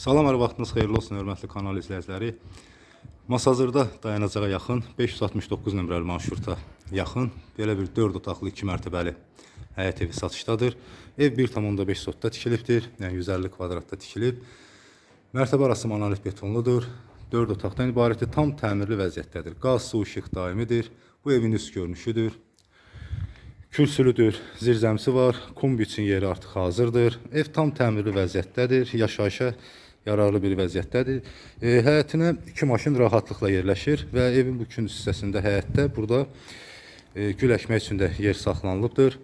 Salam, hər vaxtınız xeyirli olsun, hörmətli kanal izləyiciləri. Masazırda dayanacağa yaxın 569 nömrəli marşruta yaxın belə bir 4 otaqlı 2 mərtəbəli həyət evi satışdadır. Ev 1.5 sotda tikilibdir, yəni 150 kvadratda tikilib. Mərtəbə arası monolit betonludur. 4 otaqdan ibarətdir, tam təmirli vəziyyətdədir. Qaz, su, işıq daimidir. Bu evin üst görünüşüdür. Kürsülüdür, zirzəmsi var, kombi üçün yeri artıq hazırdır. Ev tam təmirli vəziyyətdədir, yaşayışa yararlı bir vəziyyətdədir. E, həyətinə iki maşın rahatlıqla yerləşir və evin bu küncü hissəsində həyətdə burada e, gül əkmək üçün də yer saxlanılıbdır.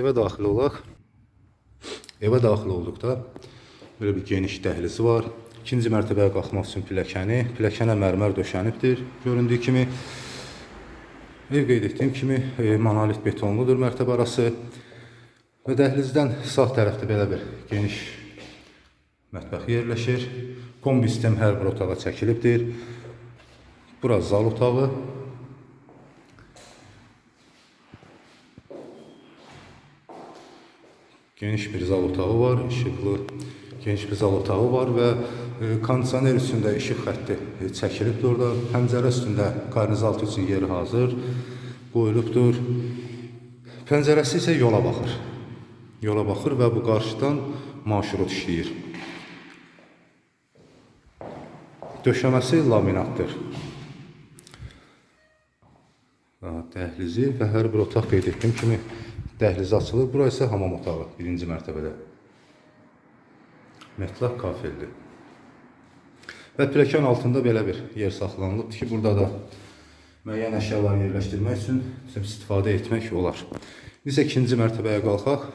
Evə daxil olaq. Evə daxil olduqda belə bir geniş dəhlizi var. İkinci mərtəbəyə qalxmaq üçün pilləkəni, pilləkənə mərmər döşənibdir. Göründüyü kimi ev qeyd etdiyim kimi e, monolit betonludur mərtəbə arası və dəhlizdən sağ tərəfdə belə bir geniş mətbəx yerləşir. Kombi sistem hər bir otağa çəkilibdir. Bura zal otağı. Geniş bir zal otağı var, işıqlı geniş bir zal otağı var və e, kondisioner üstündə işıq xətti e, çəkilibdir orada. Pəncərə üstündə karniz altı üçün yeri hazır qoyulubdur. Pəncərəsi isə yola baxır. Yola baxır və bu qarşıdan marşrut işləyir. Döşəməsi laminatdır. Dəhlizi və hər bir otaq qeyd etdiyim kimi dəhlizi açılır. Bura isə hamam otağı birinci mərtəbədə. Mətlaq kafeldir. Və pilləkən altında belə bir yer saxlanılıbdır ki, burada da müəyyən əşyalar yerləşdirmək üçün istifadə etmək olar. Biz ikinci mərtəbəyə qalxaq.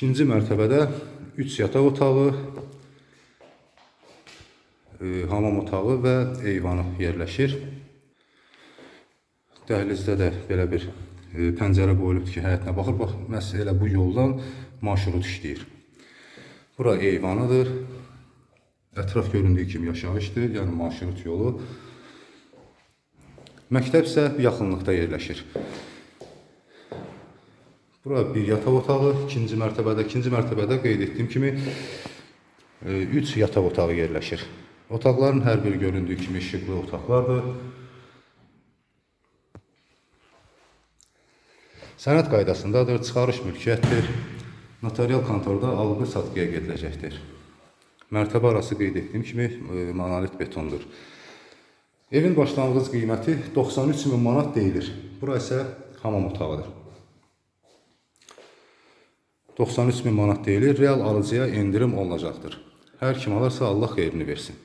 İkinci mərtəbədə 3 yataq otağı, e, hamam otağı və eyvanı yerləşir. Dəhlizdə də belə bir e, pəncərə qoyulubdur ki, həyətinə baxır. Bax, məhz elə bu yoldan marşrut işləyir. Bura eyvanıdır. Ətraf göründüyü kimi yaşayışdır, yəni marşrut yolu. Məktəb isə yaxınlıqda yerləşir. Bura bir yataq otağı, ikinci mərtəbədə, ikinci mərtəbədə qeyd etdiyim kimi 3 yataq otağı yerləşir. Otaqların hər biri göründüyü kimi işıqlı otaqlardır. Sənəd qaydasındadır, çıxarış mülkiyyətdir. Notarial kontorda alqı-satqıya gediləcəkdir. Mərtəbə arası qeyd etdiyim kimi e, monolit betondur. Evin başlanğıc qiyməti 93 min manat deyilir. Bura isə hamam otağıdır. 93 min manat deyilir. Real alıcıya endirim olunacaqdır. Hər kim alarsa Allah xeyrini versin.